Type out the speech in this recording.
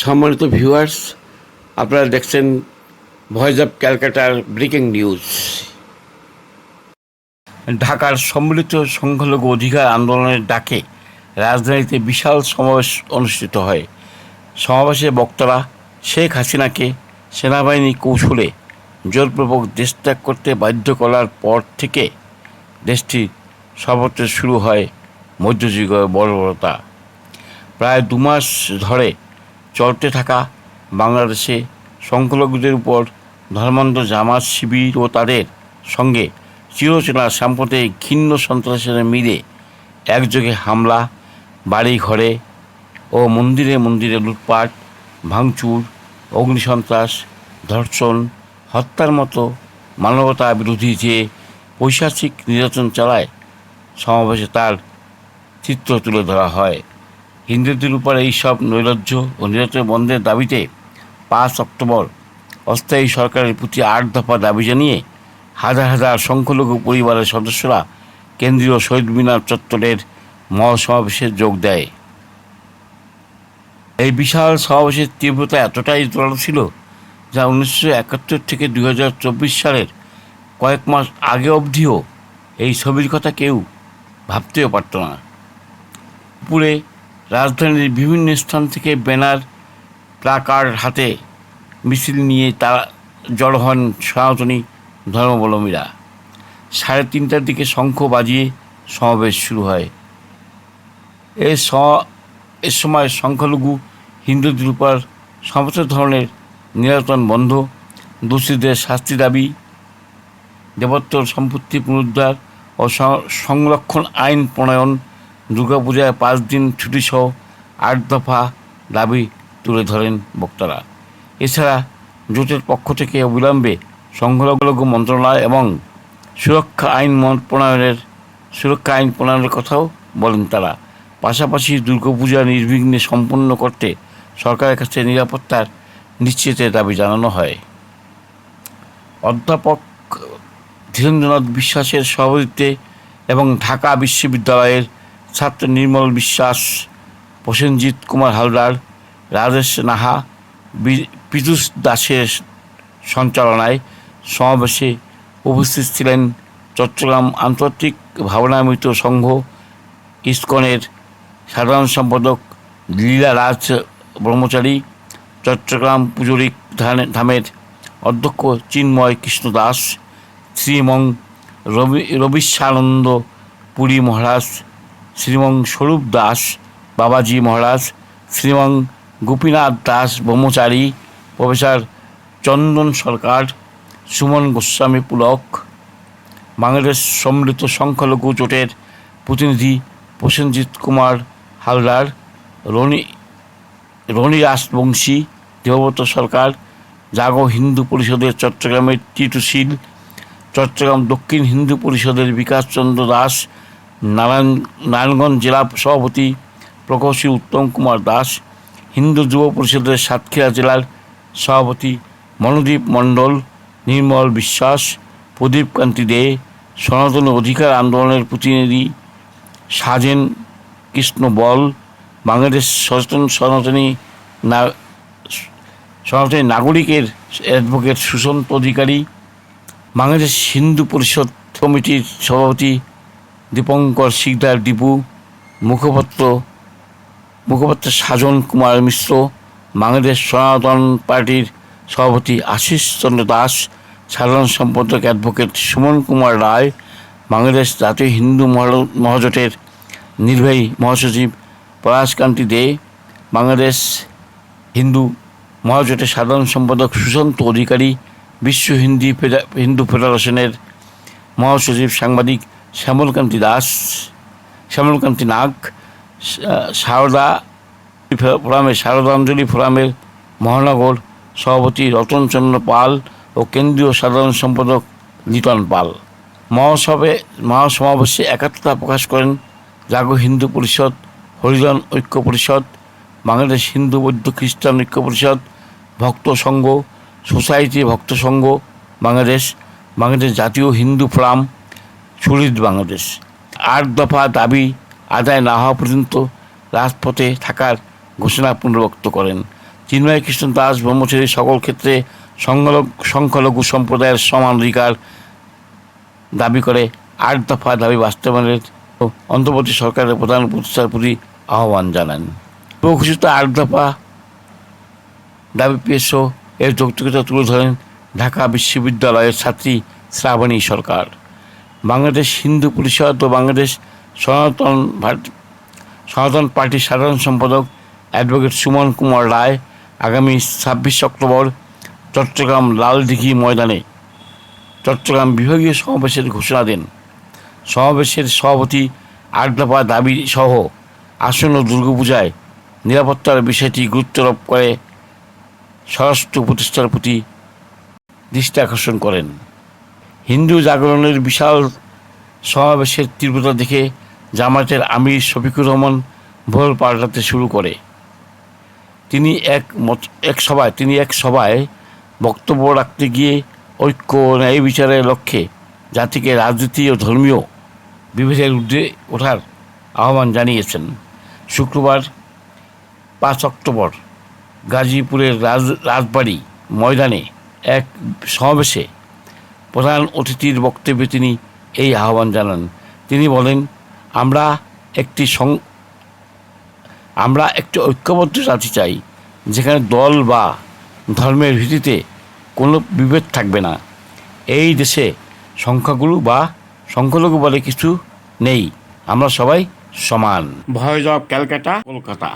সম্মানিত ভিউয়ার্স আপনারা দেখছেন ভয়েস অফ ক্যালকাটার ব্রেকিং নিউজ ঢাকার সম্মিলিত সংখ্যালঘু অধিকার আন্দোলনের ডাকে রাজধানীতে বিশাল সমাবেশ অনুষ্ঠিত হয়। সমাবেশে বক্তারা শেখ হাসিনাকে সেনাবাহিনী কৌশলে জোরপূর্বক দেশ ত্যাগ করতে বাধ্য করার পর থেকে দেশটি সর্বত্র শুরু হয় মধ্যযুগীয় বর্বরতা। প্রায় দু মাস ধরে চলতে থাকা বাংলাদেশে সংখ্যালঘুদের উপর ধর্মান্ধ জামাত শিবির ও তাদের সঙ্গে চিরচেনা সাম্প্রদায়িক ঘিন্ন সন্ত্রাসের মিলে একযোগে হামলা বাড়ি ঘরে ও মন্দিরে মন্দিরে লুটপাট, ভাঙচুর, অগ্নিসন্ত্রাস, ধর্ষণ, হত্যার মতো মানবতা বিরোধী যে পৈশাচিক নির্যাতন চালায়, সমাবেশে তার চিত্র তুলে ধরা হয়। হিন্দুদের উপর এই সব নৈরাজ্য ও নির্যাতন বন্ধের দাবিতে পাঁচ অক্টোবর অস্থায়ী সরকারের প্রতি আট দফা দাবি জানিয়ে হাজার হাজার সংখ্যালঘু পরিবারের সদস্যরা কেন্দ্রীয় শহীদ মিনার চত্বরের মহাসমাবেশে যোগ দেয়। এই বিশাল সমাবেশের তীব্রতা এতটাই জোরালো ছিল যা উনিশশো একাত্তর থেকে দুই হাজার চব্বিশ সালের কয়েক মাস আগে অবধিও এই ছবির কথা কেউ ভাবতেও পারত না। উপরে রাজধানীর বিভিন্ন স্থান থেকে ব্যানার, প্লাকার্ড হাতে মিছিল নিয়ে তারা জড়ো হন সনাতনী ধর্মাবলম্বীরা। সাড়ে তিনটার দিকে শঙ্খ বাজিয়ে সমাবেশ শুরু হয়। এ স, এ সময় সংখ্যালঘু হিন্দুদের উপর সমস্ত ধরনের নির্যাতন বন্ধ। দোষীদের শাস্তি দাবি দেবত্বর সম্পত্তি পুনরুদ্ধার ও সংরক্ষণ আইন প্রণয়ন দুর্গাপূজায় পাঁচ দিন ছুটিসহ আট দফা দাবি তুলে ধরেন বক্তারা। এছাড়া জোটের পক্ষ থেকে অবিলম্বে সংখ্যালঘু মন্ত্রণালয় এবং সুরক্ষা আইন প্রণয়নের সুরক্ষা আইন প্রণয়নের কথাও বলেন তারা। পাশাপাশি দুর্গাপূজা নির্বিঘ্নে সম্পন্ন করতে সরকারের কাছে নিরাপত্তার নিশ্চিতের দাবি জানানো হয়। অধ্যাপক ধীরেন্দ্রনাথ বিশ্বাসের সভাপতিত্বে এবং ঢাকা বিশ্ববিদ্যালয়ের ছাত্র নির্মল বিশ্বাস, প্রসেনজিৎ কুমার হালদার, রাজেশ নাহা পীযূষ দাসের সঞ্চালনায় সমাবেশে উপস্থিত ছিলেন চট্টগ্রাম আন্তর্জাতিক ভাবনামৃত সংঘ ইসকনের সাধারণ সম্পাদক লীলা রাজ ব্রহ্মচারী, চট্টগ্রাম পুজোরিক ধামের অধ্যক্ষ চিন্ময় কৃষ্ণ দাস, শ্রীমং রবি রবিশ্যানন্দ পুরী মহারাজ শ্রীমং স্বরূপ দাস বাবাজি মহারাজ, শ্রীমং গোপীনাথ দাস ব্রহ্মচারী, প্রফেসর চন্দন সরকার, সুমন গোস্বামী পুলক, বাংলাদেশ সম্মিলিত সংখ্যালঘু জোটের প্রতিনিধি প্রসেনজিৎ কুমার হালদার, রনি রনি রাজবংশী, দেবব্রত সরকার, জাগো হিন্দু পরিষদের চট্টগ্রামের টিটুশীল, চট্টগ্রাম দক্ষিণ হিন্দু পরিষদের বিকাশ চন্দ্র দাস নারায়ণ, নারায়ণগঞ্জ জেলা সভাপতি প্রকৌশী উত্তম কুমার দাস, হিন্দু যুব পরিষদের সাতক্ষীরা জেলার সভাপতি মনোদীপ মণ্ডল, নির্মল বিশ্বাস, প্রদীপ কান্তি দে, সনাতন অধিকার আন্দোলনের প্রতিনিধি সাজেন কৃষ্ণ বল, বাংলাদেশ সচেতন সনাতনী না, সনাতনী নাগরিকের অ্যাডভোকেট সুশান্ত অধিকারী, বাংলাদেশ হিন্দু পরিষদ কমিটির সভাপতি দীপঙ্কর শিকদার দীপু, মুখপাত্র মুখপাত্র সাজন কুমার মিশ্র, বাংলাদেশ সনাতন পার্টির সভাপতি আশিস চন্দ্র দাস, সাধারণ সম্পাদক অ্যাডভোকেট সুমন কুমার রায়, বাংলাদেশ জাতীয় হিন্দু মহা- মহাজোটের নির্বাহী মহাসচিব পলাশকান্তি দে, বাংলাদেশ হিন্দু মহাজোটের সাধারণ সম্পাদক সুশান্ত অধিকারী, বিশ্ব হিন্দি হিন্দু ফেডারেশনের মহাসচিব সাংবাদিক শ্যামলকান্তি দাস, শ্যামলকান্তি নাগ সারদা ফোরামের শারদাঞ্জলি ফোরামের মহানগর সভাপতি রতনচন্দ্র পাল ও কেন্দ্রীয় সাধারণ সম্পাদক লিটন পাল। মহাসভে মহাসমাবেশে একাত্মতা প্রকাশ করেন জাগো হিন্দু পরিষদ, হরিজন ঐক্য পরিষদ, বাংলাদেশ হিন্দু বৌদ্ধ খ্রিস্টান ঐক্য পরিষদ, ভক্ত সংঘ, সোসাইটি ভক্ত সংঘ, বাংলাদেশ বাংলাদেশ জাতীয় হিন্দু ফোরাম শহীদ বাংলাদেশ। আট দফা দাবি আদায় না হওয়া পর্যন্ত রাজপথে থাকার ঘোষণা পুনর্ব্যক্ত করেন। চিন্ময় কৃষ্ণ দাস ব্রহ্মচারী সকল ক্ষেত্রে সংখ্যালঘু সম্প্রদায়ের সমান অধিকার দাবি করে। আট দফা দাবি বাস্তবায়নের অন্তর্বর্তী সরকারের প্রধান উপদেষ্টার প্রতি আহ্বান জানান। প্রঘোষিত আট দফা দাবি পেশো এর যৌক্তিকতা তুলে ধরেন ঢাকা বিশ্ববিদ্যালয়ের ছাত্রী শ্রাবণী সরকার। বাংলাদেশ হিন্দু পরিষদ ও বাংলাদেশ সনাতন সনাতন পার্টির সাধারণ সম্পাদক অ্যাডভোকেট সুমন কুমার রায় আগামী ছাব্বিশ অক্টোবর চট্টগ্রাম লালদিঘি ময়দানে চট্টগ্রাম বিভাগীয় সমাবেশের ঘোষণা দেন। সমাবেশের সভাপতি দফা দাবি সহ আসন্ন দুর্গাপূজায় নিরাপত্তার বিষয়টি গুরুত্বারোপ করে স্বরাষ্ট্র প্রতিষ্ঠার প্রতি দৃষ্টি আকর্ষণ করেন। হিন্দু জাগরণের বিশাল সমাবেশের তীব্রতা দেখে জামায়াতের আমির শফিকুর রহমান ভোর পাল্টাতে শুরু করে। তিনি এক মত, এক সভায়, তিনি এক সভায় বক্তব্য রাখতে গিয়ে ঐক্য ন্যায় বিচারের লক্ষ্যে জাতিকে রাজনীতি ও ধর্মীয় বিভেদের ঊর্ধ্বে ওঠার আহ্বান জানিয়েছেন। শুক্রবার পাঁচ অক্টোবর গাজীপুরের রাজ, রাজবাড়ি ময়দানে এক সমাবেশে প্রধান অতিথির বক্তব্যে তিনি এই আহ্বান জানান। তিনি বলেন, আমরা একটি সং, আমরা একটি ঐক্যবদ্ধ জাতি চাই, যেখানে দল বা ধর্মের ভিত্তিতে কোনো বিভেদ থাকবে না। এই দেশে সংখ্যাগুরু বা সংখ্যালঘু বলে কিছু নেই। আমরা সবাই সমান। Voice of Calcutta, Kolkata.